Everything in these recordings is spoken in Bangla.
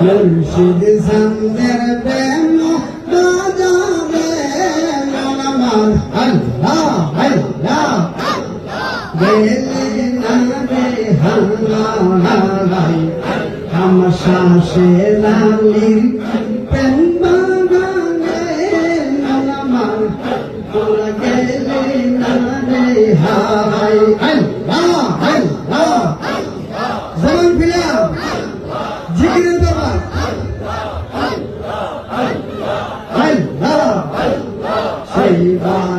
মুর্শিদ সন্দের প্রেম বাজাবে মনমান আল্লাহ আল্লাহ গেলে নামে হাল্লা হালাই হাম শাশে লালির প্রেম বাজাবে মনমান আল্লাহ রে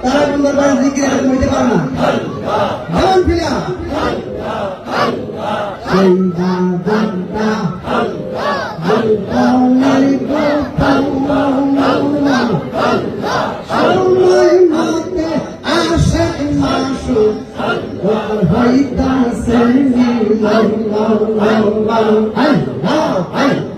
তারা নম্বর বারে জিকির হইতে পারে না যেমন ফিরা সেই দাদা গোপনের গোপন সময়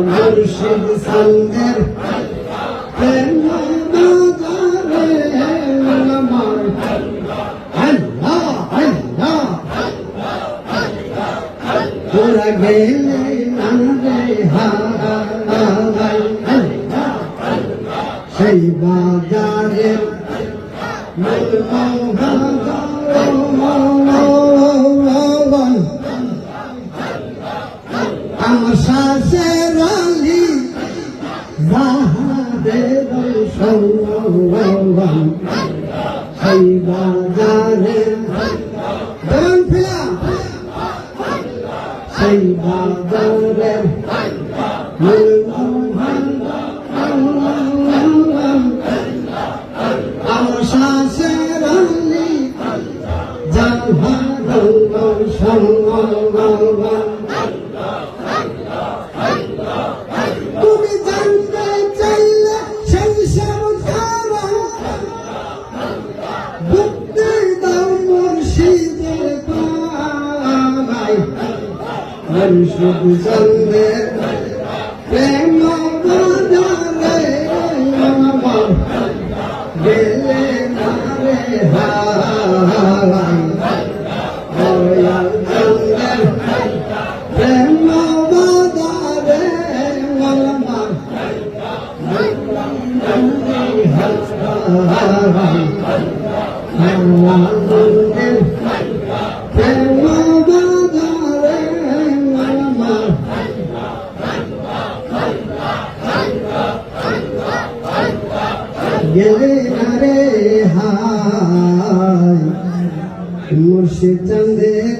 মুর্শিদ আল্লাহ তোরা গেলে মনে সেই বাজারে আমার শাসের আলী যাহাদের সৌরভন সেই বাজারে সেই বাজারে তুমি জানতে চাইলে সেই সব কারণ বুদ্ধি দাও মুর্শিদের পাই রে হাই গেলে রে হাই মুর্শিদ চন্দের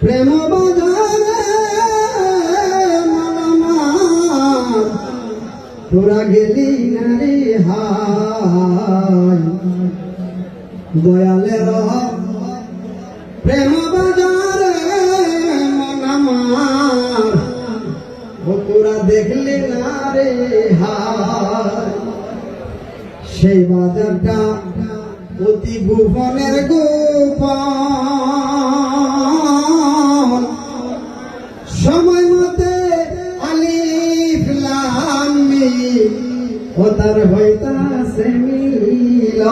প্রেম তোরা গেলি না রে হাই দয়ালের প্রেম বাজারে মন আমার ও তোরা দেখলি না রে হাই সেই বাজারটা অতি ভুবনের গোপাল সময় মতে আলিফ ও তার হইতা সে মিল